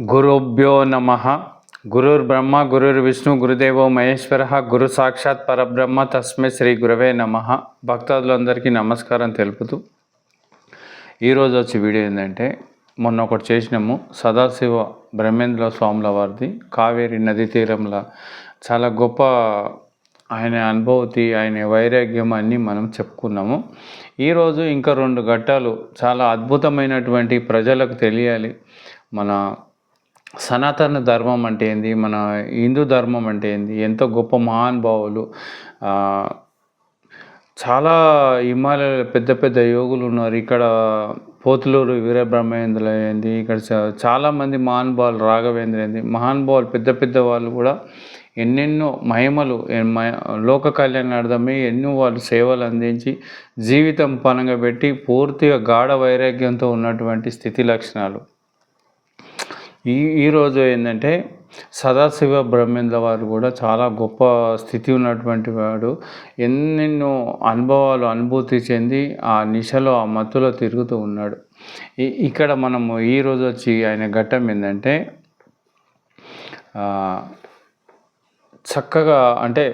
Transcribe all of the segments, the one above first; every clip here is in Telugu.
గురుభ్యో నమ. గురుర్ బ్రహ్మ గురుర్ విష్ణు గురుదేవో మహేశ్వర. గురు సాక్షాత్ పరబ్రహ్మ తస్మై శ్రీ గురవే నమ. భక్తాదులందరికీ నమస్కారం తెలుపుతూ ఈరోజు వచ్చే వీడియో ఏంటంటే మొన్న ఒకటి చేసినాము. సదాశివ బ్రహ్మేంద్ర స్వాముల వారిది. కావేరి నదీ తీరంలో చాలా గొప్ప ఆయన అనుభూతి ఆయన వైరాగ్యం అన్నీ మనం చెప్పుకున్నాము. ఈరోజు ఇంకా రెండు ఘట్టాలు చాలా అద్భుతమైనటువంటి ప్రజలకు తెలియాలి. మన సనాతన ధర్మం అంటే ఏంది? మన హిందూ ధర్మం అంటే ఏంది? ఎంతో గొప్ప మహానుభావులు చాలా హిమాలయ పెద్ద పెద్ద యోగులు ఉన్నారు. ఇక్కడ పోతులూరు వీరబ్రహ్మేంద్రులు అయింది ఇక్కడ చాలామంది మహానుభావులు రాఘవేంద్ర అయింది మహానుభావులు పెద్ద పెద్ద వాళ్ళు కూడా ఎన్నెన్నో మహిమలు లోక కళ్యాణార్థమై ఎన్నో వాళ్ళు సేవలు అందించి జీవితం పనంగా పెట్టి పూర్తిగా గాఢ వైరాగ్యంతో ఉన్నటువంటి స్థితి లక్షణాలు. ఈ ఈరోజు ఏంటంటే సదాశివ బ్రహ్మేంద్ర వారు కూడా చాలా గొప్ప స్థితి ఉన్నటువంటి వాడు. ఎన్నెన్నో అనుభవాలు అనుభూతి చెంది ఆ నిశలో ఆ మత్తులో తిరుగుతూ ఉన్నాడు. ఇక్కడ మనము ఈరోజు వచ్చి ఆయన ఘట్టం ఏంటంటే చక్కగా అంటే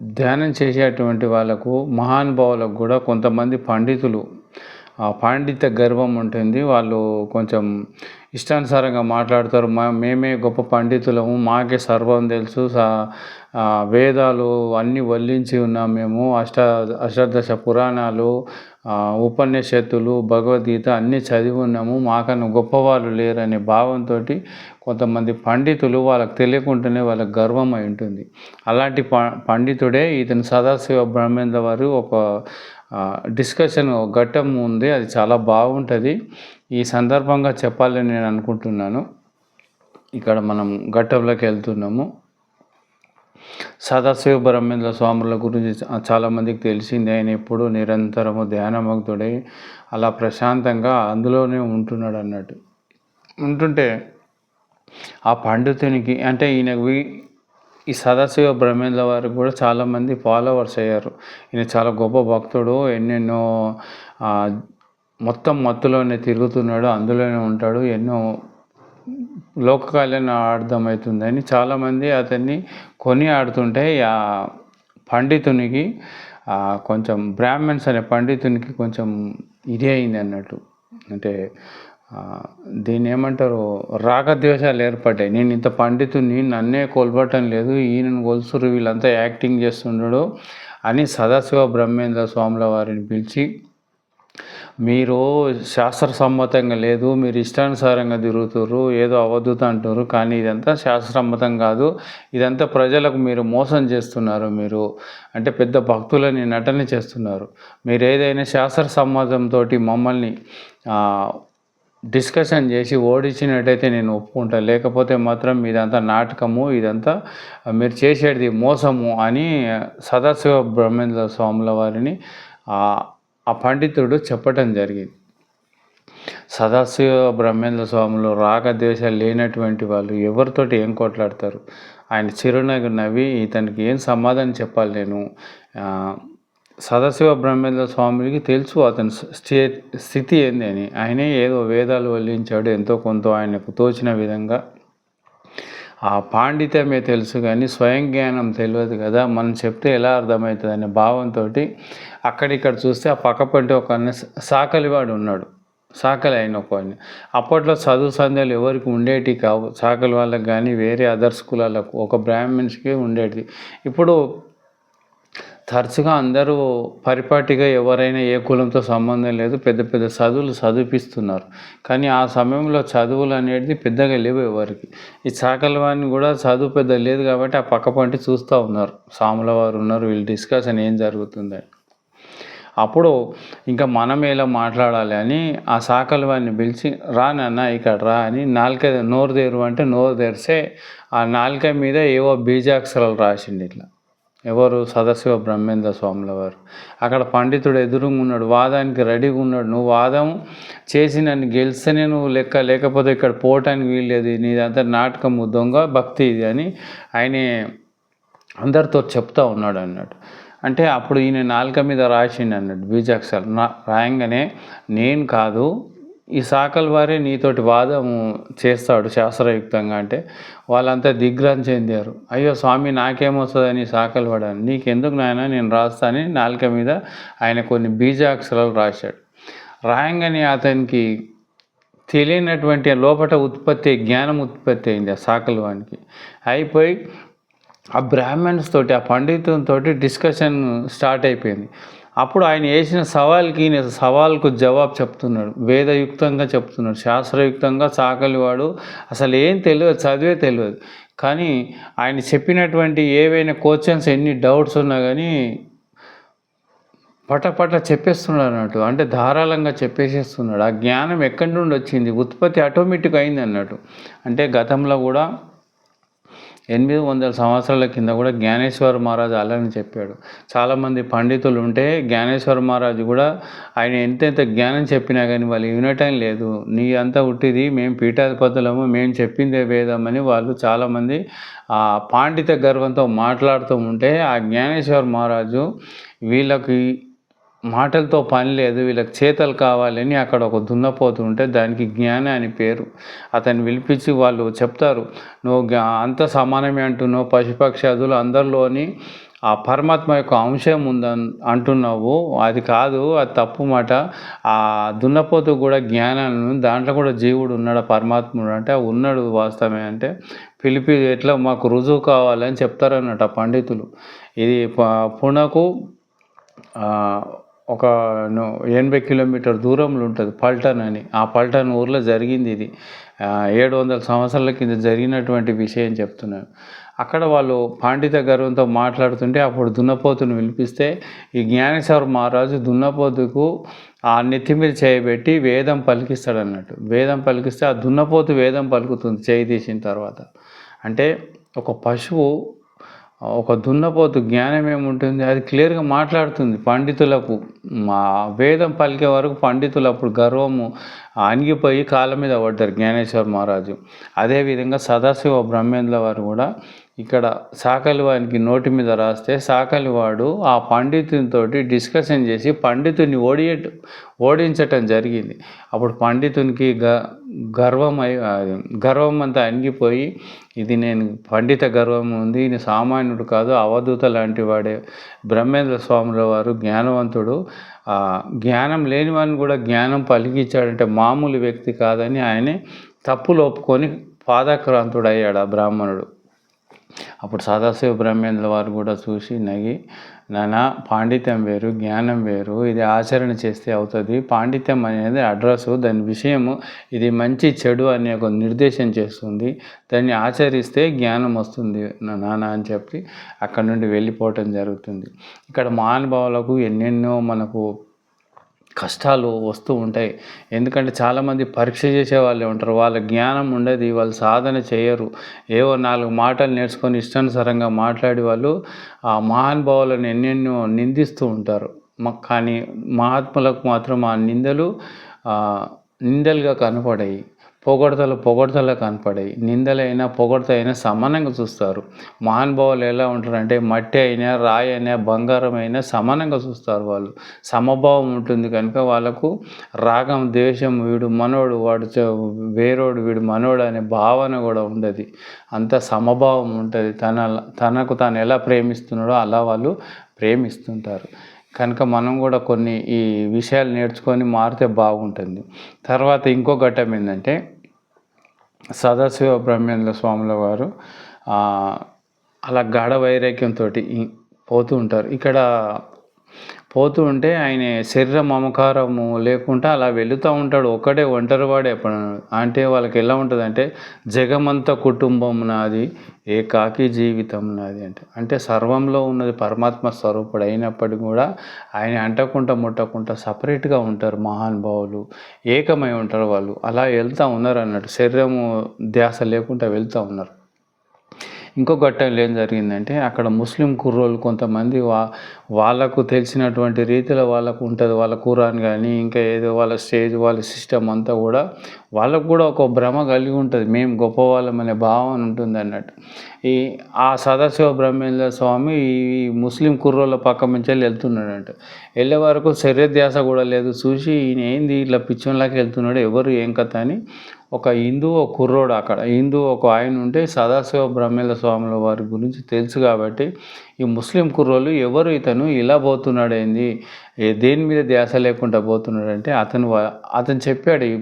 ధ్యానం చేసేటువంటి వాళ్ళకు మహానుభావులకు కూడా కొంతమంది పండితులు ఆ పాండిత్య గర్వం ఉంటుంది. వాళ్ళు కొంచెం ఇష్టానుసారంగా మాట్లాడతారు. మేమే గొప్ప పండితులము. మాకే సర్వం తెలుసు. సా- వేదాలు అన్నీ వల్లించి ఉన్నాం మేము. అష్ట అష్టాదశ పురాణాలు ఉపనిషత్తులు భగవద్గీత అన్నీ చదివి ఉన్నాము. మాకన్నా గొప్పవాళ్ళు లేరనే భావంతో కొంతమంది పండితులు వాళ్ళకి తెలియకుండానే వాళ్ళకి గర్వం అయి ఉంటుంది. అలాంటి ప పండితుడే ఇతను సదాశివ బ్రహ్మేంద్ర వారు ఒక డిస్కషన్ ఘట్టం ఉంది అది చాలా బాగుంటుంది. ఈ సందర్భంగా చెప్పాలని నేను అనుకుంటున్నాను. ఇక్కడ మనం ఘట్టంలోకి వెళ్తున్నాము. సదాశివ బ్రహ్మేంద్ర స్వాముల గురించి చాలామందికి తెలిసింది. ఆయన ఎప్పుడూ నిరంతరము ధ్యానభక్తుడై అలా ప్రశాంతంగా అందులోనే ఉంటున్నాడు అన్నట్టు. ఉంటుంటే ఆ పండితునికి అంటే ఈయన ఈ సదాశివ బ్రహ్మేంద్ర వారికి కూడా చాలామంది ఫాలోవర్స్ అయ్యారు. ఈయన చాలా గొప్ప భక్తుడు ఎన్నెన్నో మొత్తం మత్తులోనే తిరుగుతున్నాడు అందులోనే ఉంటాడు ఎన్నో లోక కళ్యాణ అర్థమవుతుందని చాలామంది అతన్ని కొని ఆడుతుంటే ఆ పండితునికి కొంచెం బ్రాహ్మణ్స్ అనే పండితునికి కొంచెం ఇది అయింది అన్నట్టు. అంటే దీన్ని ఏమంటారు? రాగద్వేషాలు ఏర్పడ్డాయి. నేను ఇంత పండితుని నన్నే కొలబట్టం లేదు ఈయనను కొలుసురు వీళ్ళంతా యాక్టింగ్ చేస్తుండడు అని సదాశివ బ్రహ్మేంద్ర స్వాముల వారిని పిలిచి మీరు శాస్త్ర సమ్మతంగా లేదు మీరు ఇష్టానుసారంగా తిరుగుతుర్రు ఏదో అవధూత అంటున్నారు కానీ ఇదంతా శాస్త్రసమ్మతం కాదు. ఇదంతా ప్రజలకు మీరు మోసం చేస్తున్నారు మీరు. అంటే పెద్ద భక్తులని నటన చేస్తున్నారు. మీరు ఏదైనా శాస్త్ర సమ్మతంతో మమ్మల్ని డిస్కషన్ చేసి ఓడించినట్టయితే నేను ఒప్పుకుంటాను లేకపోతే మాత్రం ఇదంతా నాటకము ఇదంతా మీరు చేసేది మోసము అని సదాశివ బ్రహ్మేంద్ర స్వాముల వారిని ఆ పండితుడు చెప్పటం జరిగింది. సదాశివ బ్రహ్మేంద్ర స్వాములు రాగద్వేషాలు లేనటువంటి వాళ్ళు ఎవరితోటి ఏం కొట్లాడతారు? ఆయన చిరునవ్వు నవ్వి ఇతనికి ఏం సమాధానం చెప్పాలి నేను? సదాశివ బ్రహ్మేంద్ర స్వామికి తెలుసు అతని స్టే స్థితి ఏంది అని. ఆయనే ఏదో వేదాలు వల్లించాడు ఎంతో కొంత ఆయనకు తోచిన విధంగా. ఆ పాండిత్యమే తెలుసు కానీ స్వయం జ్ఞానం తెలియదు కదా. మనం చెప్తే ఎలా అర్థమవుతుంది అనే భావంతో అక్కడిక్కడ చూస్తే ఆ పక్కపంటి ఒక అన్న సాకలివాడు ఉన్నాడు. సాకలి అయిన ఒక అప్పట్లో చదువు సంధ్యలు ఎవరికి ఉండేటి కావు. సాకలి వాళ్ళకి కానీ వేరే అదర్స్ కులాలకు ఒక బ్రాహ్మణ్స్కి ఉండేటిది. ఇప్పుడు తరచుగా అందరూ పరిపాటిగా ఎవరైనా ఏ కులంతో సంబంధం లేదు పెద్ద పెద్ద చదువులు చదివిపిస్తున్నారు. కానీ ఆ సమయంలో చదువులు అనేది పెద్దగా లేవు ఎవరికి. ఈ చాకల కూడా చదువు పెద్ద లేదు కాబట్టి ఆ పక్క పంటి చూస్తూ ఉన్నారు. సాముల వారు ఉన్నారు వీళ్ళు డిస్కషన్ ఏం జరుగుతుందని అప్పుడు ఇంకా మనం ఎలా మాట్లాడాలి అని ఆ సాకల పిలిచి రా నాన్న ఇక్కడ రా అని నాలుక నోరు తెరువు అంటే నోరు తెరిసే ఆ నాలుక మీద ఏవో బీజాక్షరాలు రాసిండు ఇట్లా. ఎవరు సదాశివ బ్రహ్మేంద్ర స్వాముల వారు. అక్కడ పండితుడు ఎదురుగా ఉన్నాడు వాదానికి రెడీగా ఉన్నాడు. నువ్వు వాదం చేసి నన్ను గెలిస్తేనే నువ్వు లెక్క లేకపోతే ఇక్కడ పోవటానికి వీల్లేదు నీదంతా నాటకము దొంగ భక్తి ఇది అని ఆయన అందరితో చెప్తా ఉన్నాడు అన్నట్టు. అంటే అప్పుడు ఈయన నాలుక మీద రాసిండు అన్నట్టు బీజాక్షరాలు. నా రాయంగానే నేను కాదు ఈ సాకల్ వారే నీతోటి వాదం చేస్తాడు శాస్త్రయుక్తంగా అంటే వాళ్ళంతా దిగ్భ్రాంతి చెందారు. అయ్యో స్వామి నాకేమొస్తుందని సాకల్ నీకు నీకెందుకు నాయన నేను రాస్తానని నాలుక మీద ఆయన కొన్ని బీజాక్షరాలు రాశాడు. రాయంగానే అతనికి తెలియనటువంటి లోపల ఉత్పత్తి జ్ఞానం ఉత్పత్తి అయింది ఆ శాఖల వానికి. అయిపోయి ఆ బ్రాహ్మణ్స్ తోటి ఆ పండితులతో డిస్కషన్ స్టార్ట్ అయిపోయింది. అప్పుడు ఆయన వేసిన సవాల్కి సవాల్కు జవాబు చెప్తున్నాడు. వేదయుక్తంగా చెప్తున్నాడు. శాస్త్రయుక్తంగా చాకలివాడు అసలు ఏం తెలియదు చదివే తెలియదు. కానీ ఆయన చెప్పినటువంటి ఏవైనా క్వశ్చన్స్ ఎన్ని డౌట్స్ ఉన్నా కానీ పటపట చెప్పేస్తున్నాడు అన్నట్టు. అంటే ధారాళంగా చెప్పేసేస్తున్నాడు. ఆ జ్ఞానం ఎక్కడి నుండి వచ్చింది? ఉత్పత్తి ఆటోమేటిక్ అయింది అన్నట్టు. అంటే గతంలో కూడా ఎనిమిది వందల సంవత్సరాల కింద కూడా జ్ఞానేశ్వర మహారాజు అలానే చెప్పాడు. చాలామంది పండితులు ఉంటే జ్ఞానేశ్వర మహారాజు కూడా ఆయన ఎంతెంత జ్ఞానం చెప్పినా కానీ వాళ్ళు వినటం లేదు. నీ అంతా ఉట్టిది మేము పీఠాధిపతులము మేము చెప్పిందే వేదమని వాళ్ళు చాలామంది ఆ పాండిత గర్వంతో మాట్లాడుతూ ఉంటే ఆ జ్ఞానేశ్వర మహారాజు వీళ్ళకి మాటలతో పని లేదు వీళ్ళకి చేతలు కావాలని అక్కడ ఒక దున్నపోతుంటే దానికి జ్ఞాన అని పేరు. అతన్ని పిలిపించి వాళ్ళు చెప్తారు నువ్వు అంత సమానమే అంటున్నావు పశుపక్షాదులు అందరిలోని ఆ పరమాత్మ యొక్క అంశం ఉందని అంటున్నావు. అది కాదు అది తప్పు మాట. ఆ దున్నపోతు కూడా జ్ఞానాన్ని దాంట్లో కూడా జీవుడు ఉన్నాడు పరమాత్ముడు అంటే ఉన్నాడు వాస్తవమే అంటే పిలిపి ఎట్లా మాకు రుజువు కావాలని చెప్తారన్నట పండితులు. ఇది పుణకు ఒక ఎనభై కిలోమీటర్ దూరంలో ఉంటుంది పల్టన్ అని. ఆ పల్టన్ ఊర్లో జరిగింది ఇది. ఏడు వందల సంవత్సరాల కింద జరిగినటువంటి విషయం చెప్తున్నాను. అక్కడ వాళ్ళు పాండిత గర్వంతో మాట్లాడుతుంటే అప్పుడు దున్నపోతును వినిపిస్తే ఈ జ్ఞానేశ్వర మహారాజు దున్నపోతుకు ఆ నెత్తి మీద చేయబెట్టి వేదం పలికిస్తాడు అన్నట్టు వేదం పలికిస్తే ఆ దున్నపోతు వేదం పలుకుతుంది చేయి తీసిన తర్వాత. అంటే ఒక పశువు ఒక దున్నపోతు జ్ఞానం ఏముంటుంది? అది క్లియర్గా మాట్లాడుతుంది పండితులకు. మా వేదం పలికే వరకు పండితులు అప్పుడు గర్వము అణిగిపోయి కాళ్ళ మీద పడ్డారు జ్ఞానేశ్వర మహారాజు. అదేవిధంగా సదాశివ బ్రహ్మేంద్ర వారు కూడా ఇక్కడ సాకలివానికి నోటి మీద రాస్తే సాకలివాడు ఆ పండితునితో డిస్కషన్ చేసి పండితుని ఓడి ఓడించటం జరిగింది. అప్పుడు పండితునికి గ గర్వం అయి గర్వం అంతా అణిగిపోయి ఇది నేను పండిత గర్వం ఉంది ఈయన సామాన్యుడు కాదు అవధూత లాంటి వాడే. బ్రహ్మేంద్ర స్వాముల వారు జ్ఞానవంతుడు. జ్ఞానం లేనివాడిని కూడా జ్ఞానం పలికించాడంటే మామూలు వ్యక్తి కాదని ఆయనే తప్పులు ఒప్పుకొని పాదక్రాంతుడయ్యాడు ఆ బ్రాహ్మణుడు. అప్పుడు సదాశివ బ్రహ్మేంద్ర వారు కూడా చూసి నగి నానా పాండిత్యం వేరు జ్ఞానం వేరు ఇది ఆచరణ చేస్తే అవుతుంది. పాండిత్యం అనేది అడ్రస్సు దాని విషయము ఇది మంచి చెడు అనే ఒక నిర్దేశం చేస్తుంది. దాన్ని ఆచరిస్తే జ్ఞానం వస్తుంది నానా అని చెప్పి అక్కడ నుండి వెళ్ళిపోవటం జరుగుతుంది. ఇక్కడ మహానుభావులకు ఎన్నెన్నో మనకు కష్టాలు వస్తూ ఉంటాయి. ఎందుకంటే చాలామంది పరీక్ష చేసే వాళ్ళే ఉంటారు. వాళ్ళ జ్ఞానం ఉండదు. వాళ్ళు సాధన చేయరు. ఏవో నాలుగు మాటలు నేర్చుకొని ఇష్టానుసారంగా మాట్లాడి వాళ్ళు ఆ మహానుభావులను ఎన్నెన్నో నిందిస్తూ ఉంటారు. కానీ మహాత్ములకు మాత్రం ఆ నిందలు నిందలుగా కనపడాయి. పొగడతలు పొగడతలు కనపడాయి. నిందలైనా పొగడత అయినా సమానంగా చూస్తారు. మహానుభావులు ఎలా ఉంటారంటే మట్టి అయినా రాయి అయినా బంగారం అయినా సమానంగా చూస్తారు వాళ్ళు. సమభావం ఉంటుంది కనుక వాళ్ళకు రాగం ద్వేషం వీడు మనోడు వాడు వేరోడు వీడు మనోడు అనే భావన కూడా ఉండదు. అంత సమభావం ఉంటుంది. తన తనకు తాను ఎలా ప్రేమిస్తున్నాడో అలా వాళ్ళు ప్రేమిస్తుంటారు. కనుక మనం కూడా కొన్ని ఈ విషయాలు నేర్చుకొని మారితే బాగుంటుంది. తర్వాత ఇంకో ఘట్టం ఏంటంటే సదాశివ బ్రహ్మేంద్ర స్వాముల వారు అలా గాఢ వైరాగ్యంతో పోతూ ఉంటారు. ఇక్కడ పోతూ ఉంటే ఆయన శరీర మమకారము లేకుండా అలా వెళుతూ ఉంటాడు. ఒక్కడే ఒంటరివాడే అంటే వాళ్ళకి ఎలా ఉంటుంది అంటే జగమంత కుటుంబం నాది ఏ కాకి జీవితం నాది అంటే అంటే సర్వంలో ఉన్నది పరమాత్మ స్వరూపుడు అయినప్పటికీ కూడా ఆయన అంటకుండా ముట్టకుండా సపరేట్గా ఉంటారు మహానుభావులు ఏకమై ఉంటారు వాళ్ళు. అలా వెళ్తూ ఉన్నారు అన్నట్టు. శరీరము ధ్యాస లేకుండా వెళ్తూ ఉన్నారు. ఇంకో ఘట్టంలో ఏం జరిగిందంటే అక్కడ ముస్లిం కుర్రోళ్ళు కొంతమంది వా వాళ్ళకు తెలిసినటువంటి రీతిలో వాళ్ళకు ఉంటుంది వాళ్ళ కురాన్ కానీ ఇంకా ఏదో వాళ్ళ స్టేజ్ వాళ్ళ సిస్టమ్ అంతా కూడా వాళ్ళకు కూడా ఒక భ్రమ కలిగి ఉంటుంది. మేము గొప్పవాళ్ళం అనే భావన ఉంటుంది అన్నట్టు. ఈ ఆ సదాశివ బ్రహ్మేంద్ర స్వామి ఈ ముస్లిం కుర్రోళ్ళ పక్క నుంచి వెళ్ళి వెళ్తున్నాడంట వెళ్ళే వరకు శరీరధ్యాస కూడా లేదు. చూసి ఈయన ఏంది ఇట్లా పిచ్చోన్లాకి వెళ్తున్నాడు? ఎవరు? ఏం కథ అని ఒక హిందూ ఒక కుర్రోడు అక్కడ. హిందూ ఒక ఆయన ఉంటే సదాశివ బ్రహ్మేంద్ర స్వాముల వారి గురించి తెలుసు కాబట్టి ఈ ముస్లిం కుర్రోళ్ళు ఎవరు ఇతను ఇలా పోతున్నాడైంది దేని మీద ధ్యాస లేకుండా పోతున్నాడంటే అతను అతను చెప్పాడు ఈ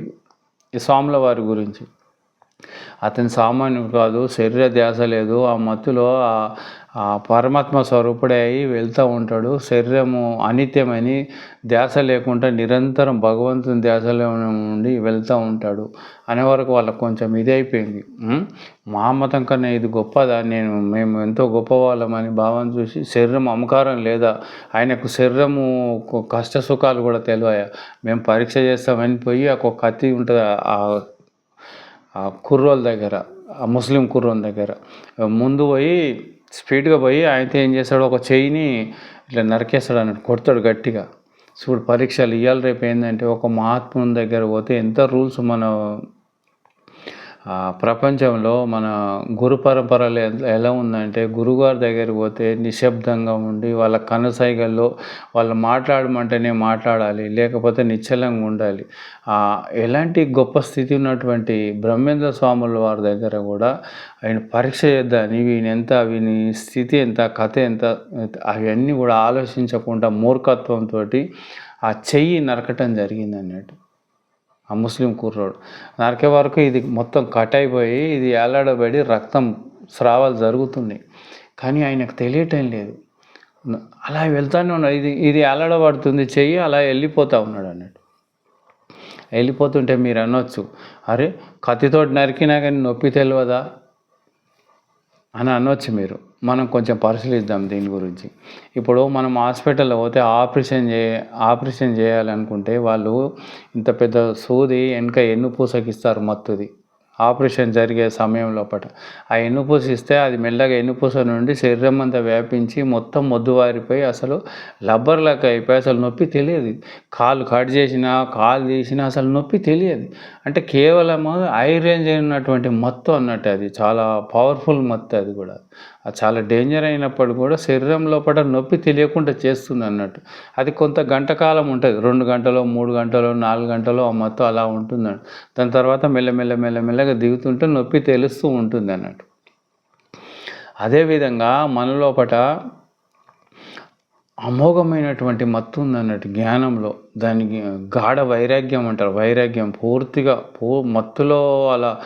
ఈ స్వాముల వారి గురించి. అతని సామాన్యుడు కాదు శరీర ధ్యాస లేదు ఆ మత్తులో ఆ- పరమాత్మ స్వరూపుడే అయి వెళ్తూ ఉంటాడు. శరీరము అనిత్యమని ధ్యాస లేకుండా నిరంతరం భగవంతుని ధ్యాసలో ఉండి వెళ్తూ ఉంటాడు. అనే వరకు వాళ్ళకు కొంచెం ఇది అయిపోయింది. మా మతం కన్నా ఇది గొప్పదా? నేను మేము ఎంతో గొప్పవాళ్ళమని భావం చూసి శరీరం అమకారం లేదా? ఆయనకు శరీరము కష్ట సుఖాలు కూడా తెలివాయా. మేము పరీక్ష చేస్తామని పోయి ఒక కత్తి ఉంటుంది ఆ ఆ కుర్రోల దగ్గర ఆ ముస్లిం కుర్రోల దగ్గర. ముందు పోయి స్పీడ్గా పోయి ఆయనతో ఏం చేస్తాడు ఒక చెయ్యిని ఇట్లా నరికేస్తాడు అన్నట్టు కొడతాడు గట్టిగా. చూడు పరీక్షలు ఇవ్వాలి రేపు ఏంటంటే ఒక మహాత్ముని దగ్గర పోతే ఎంత రూల్స్ మన ప్రపంచంలో మన గురు పరంపరలు ఎలా ఉందంటే గురుగారి దగ్గరికి పోతే నిశ్శబ్దంగా ఉండి వాళ్ళ కనుసైగల్లో వాళ్ళు మాట్లాడమంటేనే మాట్లాడాలి లేకపోతే నిశ్చలంగా ఉండాలి. ఎలాంటి గొప్ప స్థితి ఉన్నటువంటి బ్రహ్మేంద్ర స్వాముల వారి దగ్గర కూడా ఆయన పరీక్ష చేద్దాని వీని ఎంత వీని స్థితి ఎంత కథ ఎంత అవన్నీ కూడా ఆలోచించకుండా మూర్ఖత్వంతో ఆ చెయ్యి నరకటం జరిగింది అన్నట్టు ఆ ముస్లిం కుర్రోడు. నరికే వరకు ఇది మొత్తం కట్ అయిపోయి ఇది ఏలాడబడి రక్తం స్రావాలు జరుగుతున్నాయి. కానీ ఆయనకు తెలియటం లేదు. అలా వెళ్తానే ఉన్నాడు. ఇది ఇది ఏలాడబడుతుంది చెయ్యి అలా వెళ్ళిపోతూ ఉన్నాడు అన్నట్టు. వెళ్ళిపోతుంటే మీరు అనొచ్చు అరే కత్తితోటి నరికినా కానీ నొప్పి తెలియదా అని అనొచ్చు మీరు. మనం కొంచెం పరిశీలిద్దాం దీని గురించి. ఇప్పుడు మనం హాస్పిటల్లో పోతే ఆపరేషన్ చే ఆపరేషన్ చేయాలనుకుంటే వాళ్ళు ఇంత పెద్ద సూది వెనక ఎన్నుపూసకి ఇస్తారు మత్తుది. ఆపరేషన్ జరిగే సమయం లోపల ఆ ఎన్నుపూస ఇస్తే అది మెల్లగా ఎన్నుపూస నుండి శరీరం అంతా వ్యాపించి మొత్తం మొద్దువారిపోయి అసలు లబ్బర్ లెక్క అయిపోయి అసలు నొప్పి తెలియదు. కాలు కట్ చేసినా కాలు తీసినా అసలు నొప్పి తెలియదు. అంటే కేవలం ఐ రేంజ్ అయినటువంటి మత్తు అన్నట్టు అది. చాలా పవర్ఫుల్ మత్తు అది కూడా. చాలా డేంజర్ అయినప్పుడు కూడా శరీరం లోపల నొప్పి తెలియకుండా చేస్తుంది అన్నట్టు. అది కొంత గంట కాలం ఉంటుంది. రెండు గంటలు మూడు గంటలు నాలుగు గంటలు ఆ మొత్తం అలా ఉంటుంది దాని తర్వాత మెల్లమెల్ల మెల్లమెల్లగా దిగుతుంటే నొప్పి తెలుస్తూ ఉంటుంది అన్నట్టు. అదేవిధంగా మన లోపల అమోఘమైనటువంటి మత్తు ఉందన్నట్టు జ్ఞానంలో. దానికి గాఢ వైరాగ్యం అంటారు. వైరాగ్యం పూర్తిగా పూ మత్తులో అలా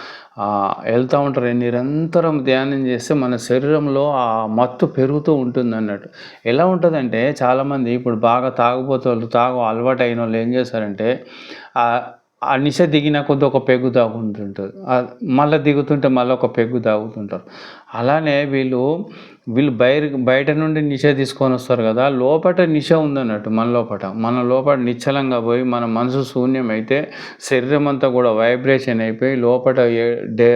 వెళ్తూ ఉంటారు. నిరంతరం ధ్యానం చేస్తే మన శరీరంలో ఆ మత్తు పెరుగుతూ ఉంటుంది అన్నట్టు ఎలా ఉంటుందంటే చాలామంది ఇప్పుడు బాగా తాగుబోతోళ్ళు తాగు అలవాటు అయిన వాళ్ళు ఏం చేస్తారంటే ఆ నిష దిగిన కొద్ది ఒక పెగ్గు తాగుతుంటారు. మళ్ళీ దిగుతుంటే మళ్ళీ ఒక పెగ్గు తాగుతుంటారు. అలానే వీళ్ళు వీళ్ళు బయట బయట నుండి నిష తీసుకొని వస్తారు కదా లోపట నిష ఉందన్నట్టు మన లోపట. మన లోపల నిశ్చలంగా పోయి మన మనసు శూన్యం అయితే శరీరం అంతా కూడా వైబ్రేషన్ అయిపోయి లోపట డే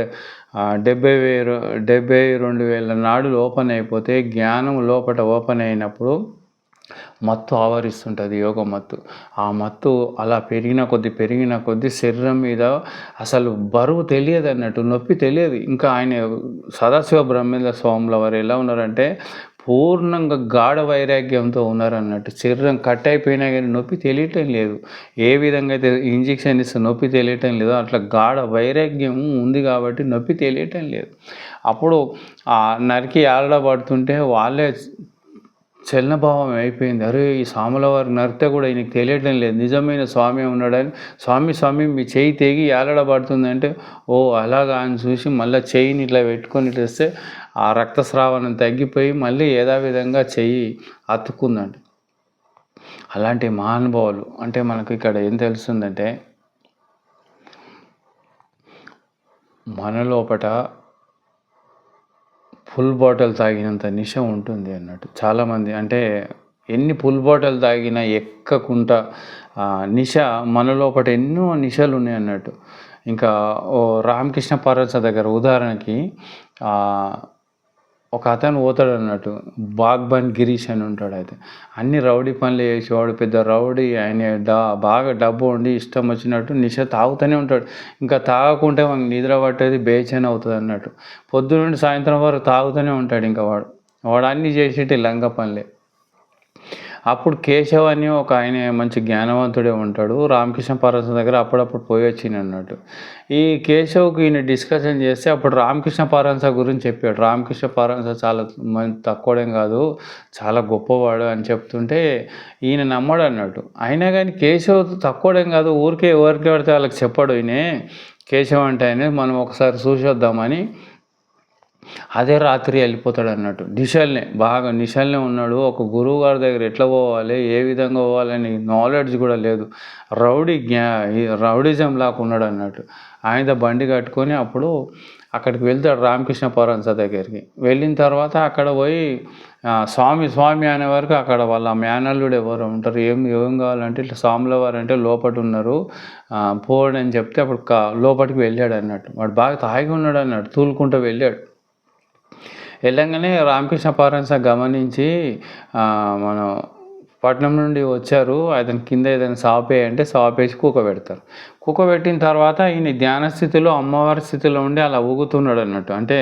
డెబ్బై వేలు డెబ్బై రెండు వేల నాడులు ఓపెన్ అయిపోతే జ్ఞానం లోపట ఓపెన్ అయినప్పుడు మత్తు ఆవరిస్తుంటుంది యోగ మత్తు. ఆ మత్తు అలా పెరిగిన కొద్ది పెరిగిన కొద్ది శరీరం మీద అసలు బరువు తెలియదు అన్నట్టు నొప్పి తెలియదు. ఇంకా ఆయన సదాశివ బ్రహ్మేంద్ర స్వాముల వారు ఎలా ఉన్నారంటే పూర్ణంగా గాఢ వైరాగ్యంతో ఉన్నారన్నట్టు. శరీరం కట్ అయిపోయినా కానీ నొప్పి తెలియటం లేదు. ఏ విధంగా అయితే ఇంజెక్షన్ ఇస్తే నొప్పి తెలియటం లేదో అట్లా గాఢ వైరాగ్యం ఉంది కాబట్టి నొప్పి తెలియటం లేదు. అప్పుడు ఆ నరికి ఆడబడుతుంటే వాళ్ళే చలనభావం అయిపోయింది. అరే ఈ స్వాముల నర్త కూడా ఈయనకి తెలియటం లేదు. నిజమైన స్వామి ఉన్నాడని స్వామి స్వామి మీ చేయి తెగి ఏలడబడుతుందంటే ఓ అలాగా అని చూసి మళ్ళీ చెయ్యిని ఇట్లా పెట్టుకొని ఇట్లా ఆ రక్తస్రావణం తగ్గిపోయి మళ్ళీ యథావిధంగా చెయ్యి అతుక్కుందండి అలాంటి మహానుభావులు అంటే మనకు ఇక్కడ ఏం తెలుస్తుందంటే మన లోపట ఫుల్ బాటిల్ తాగినంత నిష ఉంటుంది అన్నట్టు. చాలామంది అంటే ఎన్ని ఫుల్ బాటిల్ తాగినా ఎక్కకుండా నిష మనలోపట ఎన్నో నిషలు ఉన్నాయి అన్నట్టు. ఇంకా ఓ రామకృష్ణ పరచ దగ్గర ఉదాహరణకి ఒక అతను పోతాడు అన్నట్టు. బాగ్బన్ గిరీష్ అని ఉంటాడు అయితే. అన్ని రౌడీ పనులు చేసేవాడు పెద్ద రౌడీ ఆయన డా బాగా డబ్బు ఉండి ఇష్టం వచ్చినట్టు నిష తాగుతూనే ఉంటాడు. ఇంకా తాగకుంటే మనకి నిద్ర పట్టేది బేచైన్ అవుతుంది అన్నట్టు. పొద్దు నుండి సాయంత్రం వరకు తాగుతూనే ఉంటాడు ఇంకా వాడు. వాడు అన్నీ చేసేటి లంగ పనులే. అప్పుడు కేశవ్ అని ఒక ఆయన మంచి జ్ఞానవంతుడే ఉంటాడు. రామకృష్ణ పరమహంస దగ్గర అప్పుడప్పుడు పోయి వచ్చింది అన్నట్టు. ఈ కేశవ్కి ఈయన డిస్కషన్ చేస్తే అప్పుడు రామకృష్ణ పరమహంస గురించి చెప్పాడు. రామకృష్ణ పరమహంస చాలా మంచి కాదు చాలా గొప్పవాడు అని చెప్తుంటే ఈయన నమ్మడు అన్నట్టు. అయినా కానీ కేశవ్ తక్కువడం కాదు ఊరికే ఎవరికి పడితే వాళ్ళకి చెప్పాడు ఈయనే. కేశవ్ అంటే ఆయన మనం ఒకసారి చూసొద్దామని అదే రాత్రి వెళ్ళిపోతాడు అన్నట్టు నిశల్నే బాగా నిశల్నే ఉన్నాడు. ఒక గురువు గారి దగ్గర ఎట్లా పోవాలి ఏ విధంగా పోవాలని నాలెడ్జ్ కూడా లేదు. రౌడీ జ్ఞా రౌడిజం లాగా ఉన్నాడు అన్నట్టు ఆయన బండి కట్టుకొని అప్పుడు అక్కడికి వెళ్తాడు రామకృష్ణ పరమహంస దగ్గరికి. వెళ్ళిన తర్వాత అక్కడ పోయి స్వామి స్వామి అనే వరకు అక్కడ వాళ్ళ మేనల్లుడు ఎవరు ఉంటారు ఏం ఏం కావాలంటే ఇట్లా స్వాముల వారు అంటే లోపట ఉన్నారు. పోడని చెప్తే అప్పుడు లోపలికి వెళ్ళాడు అన్నట్టు వాడు బాగా తాగి ఉన్నాడు అన్నట్టు తూలుకుంటూ వెళ్ళాడు. వెళ్ళంగానే రామకృష్ణ పరమహంస గమనించి మనం పట్నం నుండి వచ్చారు అతని కింద ఏదైనా సాపేయంటే సాపేసి కూక పెడతారు కుక్క పెట్టిన తర్వాత ఈయన ధ్యాన స్థితిలో అమ్మవారి స్థితిలో ఉండి అలా ఊగుతున్నాడు అన్నట్టు. అంటే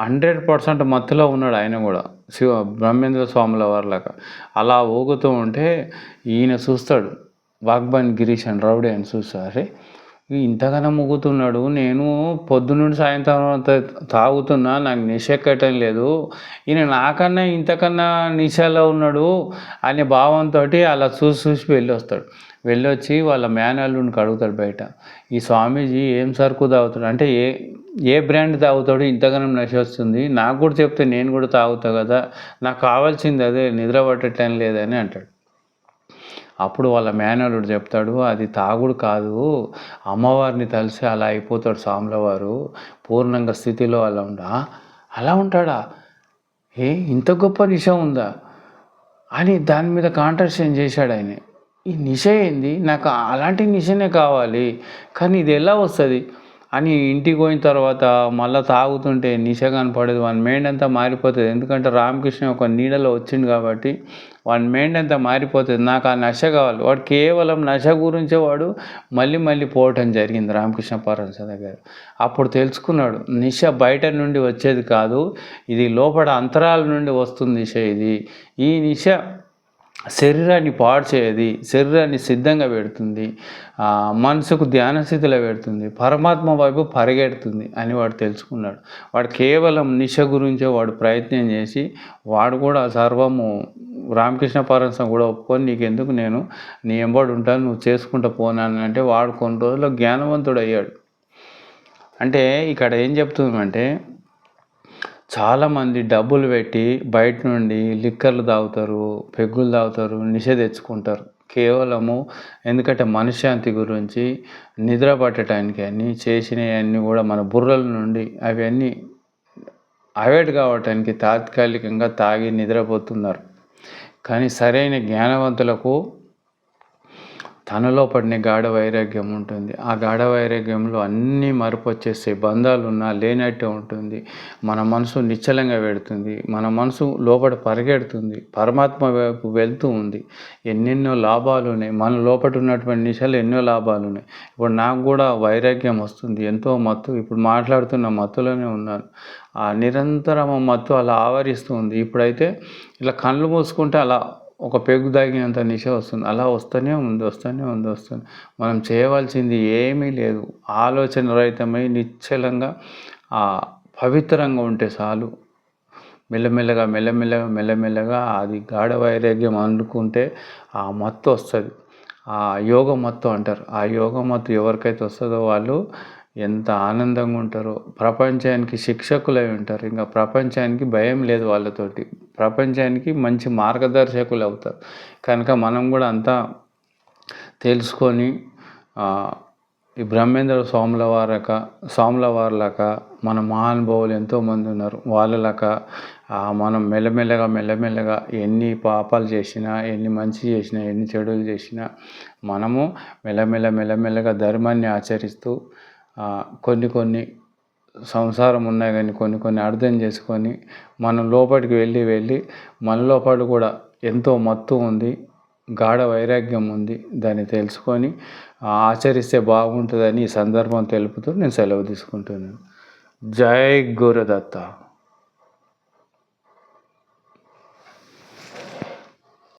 హండ్రెడ్ పర్సెంట్ మత్తులో ఉన్నాడు ఆయన కూడా శివ బ్రహ్మేంద్ర స్వాముల వారిలాగా అలా ఊగుతూ ఉంటే ఈయన చూస్తాడు వాగ్బాన్ గిరీష్ అని రౌడీ అని చూస్తారు. ఇంతగానో ముగ్గుతున్నాడు నేను పొద్దునుండి సాయంత్రం తాగుతున్నా నాకు నిశ ఎక్కటం లేదు. ఈయన నాకన్నా ఇంతకన్నా నిశలో ఉన్నాడు అనే భావంతో అలా చూసి చూసి వెళ్ళి వస్తాడు వెళ్ళొచ్చి వాళ్ళ మేనల్లుని కడుగుతాడు బయట. ఈ స్వామీజీ ఏం సరుకు తాగుతాడు అంటే ఏ ఏ బ్రాండ్ తాగుతాడు? ఇంతగానం నశ వస్తుంది. నాకు కూడా చెప్తే నేను కూడా తాగుతా కదా నాకు కావాల్సింది అదే నిద్ర పట్టడం లేదని అంటాడు. అప్పుడు వాళ్ళ మేనలుడు చెప్తాడు అది తాగుడు కాదు అమ్మవారిని తలిసి అలా అయిపోతాడు సాముల వారు పూర్ణంగా స్థితిలో అలా ఉండా? అలా ఉంటాడా? ఏ ఇంత గొప్ప నిష ఉందా? అని దాని మీద కాంట్రాక్షన్ చేశాడు ఆయన. ఈ నిష ఏంది? నాకు అలాంటి నిషనే కావాలి కానీ ఇది ఎలా వస్తుంది? అని ఇంటికి పోయిన తర్వాత మళ్ళీ తాగుతుంటే నిష కనపడదు వాని మైండ్ అంతా మారిపోతుంది ఎందుకంటే రామకృష్ణ ఒక నీడలో వచ్చింది కాబట్టి వాడి మైండ్ అంతా మారిపోతుంది? నాకు ఆ నశ కావాలి. వాడు కేవలం నశ గురించే వాడు మళ్ళీ మళ్ళీ పోవటం జరిగింది రామకృష్ణ పరమశ దగ్గర. అప్పుడు తెలుసుకున్నాడు నిశ బయట నుండి వచ్చేది కాదు ఇది లోపల అంతరాల నుండి వస్తుంది నిశ ఇది. ఈ నిశ శరీరాన్ని పాడు చేయది శరీరాన్ని సిద్ధంగా పెడుతుంది మనసుకు ధ్యాన స్థితిలో పెడుతుంది పరమాత్మ వైపు పరిగెడుతుంది అని వాడు తెలుసుకున్నాడు. వాడు కేవలం నిశ గురించే వాడు ప్రయత్నం చేసి వాడు కూడా సర్వము రామకృష్ణ పరమహంస కూడా ఒప్పుకొని నీకెందుకు నేను నీ ఎంబడి ఉంటాను నువ్వు చేసుకుంటూ పోనాను అంటే వాడు కొన్ని రోజుల్లో జ్ఞానవంతుడు అయ్యాడు అంటే ఇక్కడ ఏం చెప్తుందంటే చాలామంది డబ్బులు పెట్టి బయట నుండి లిక్కర్లు తాగుతారు పెగ్గులు తాగుతారు నిష తెచ్చుకుంటారు. కేవలము ఎందుకంటే మనశ్శాంతి గురించి నిద్ర పట్టడానికి అన్నీ చేసినవన్నీ కూడా మన బుర్రల నుండి అవన్నీ అవాయిడ్ కావటానికి తాత్కాలికంగా తాగి నిద్రపోతున్నారు. కానీ సరైన జ్ఞానవంతులకు తనలో పడిన గాఢ వైరాగ్యం ఉంటుంది. ఆ గాఢ వైరాగ్యంలో అన్నీ మరపు వచ్చేస్తాయి బంధాలు ఉన్నా లేనట్టే ఉంటుంది. మన మనసు నిశ్చలంగా పెడుతుంది మన మనసు లోపల పరిగెడుతుంది. పరమాత్మ వైపు వెళ్తూ ఉంది. ఎన్నెన్నో లాభాలు ఉన్నాయి మన లోపల ఉన్నటువంటి నిశలు ఎన్నో లాభాలు ఉన్నాయి ఇప్పుడు నాకు కూడా వైరాగ్యం వస్తుంది. ఎంతో మత్తు. ఇప్పుడు మాట్లాడుతున్న మత్తులోనే ఉన్నాను. ఆ నిరంతరం మత్తు అలా ఆవరిస్తుంది ఇప్పుడైతే ఇలా కళ్ళు మూసుకుంటే అలా ఒక పెగ్గు తాగినంత నిశ వస్తుంది. అలా వస్తూనే ఉంది వస్తూనే ఉంది వస్తుంది మనం చేయవలసింది ఏమీ లేదు. ఆలోచన రహితమై నిశ్చలంగా ఆ పవిత్రంగా ఉంటే చాలు. మెల్లమెల్లగా మెల్లమెల్లగా మెల్లమెల్లగా అది గాఢ వైరాగ్యం అందుకుంటే ఆ మత్తు వస్తుంది. ఆ యోగ మత్తు అంటారు. ఆ యోగ మత్తు ఎవరికైతే వస్తుందో వాళ్ళు ఎంత ఆనందంగా ఉంటారో. ప్రపంచానికి శిక్షకులై ఉంటారు. ఇంకా ప్రపంచానికి భయం లేదు వాళ్ళతోటి. ప్రపంచానికి మంచి మార్గదర్శకులు అవుతారు. కనుక మనం కూడా అంతా తెలుసుకొని ఈ బ్రహ్మేంద్ర స్వాముల వారక స్వాముల వారులక మన మహానుభావులు ఎంతోమంది ఉన్నారు. వాళ్ళలాక మనం మెల్లమెల్లగా మెల్లమెల్లగా ఎన్ని పాపాలు చేసినా ఎన్ని మంచి చేసినా ఎన్ని చెడులు చేసినా మనము మెల్లమెల్ల మెల్లమెల్లగా ధర్మాన్ని ఆచరిస్తూ కొన్ని కొన్ని సంసారం ఉన్నాయి కానీ కొన్ని కొన్ని అర్థం చేసుకొని మనం లోపలికి వెళ్ళి వెళ్ళి మన లోపల కూడా ఎంతో మత్తు ఉంది గాఢ వైరాగ్యం ఉంది దాన్ని తెలుసుకొని ఆచరిస్తే బాగుంటుందని ఈ సందర్భం తెలుపుతూ నేను సెలవు తీసుకుంటున్నాను. జై గురుదత్త.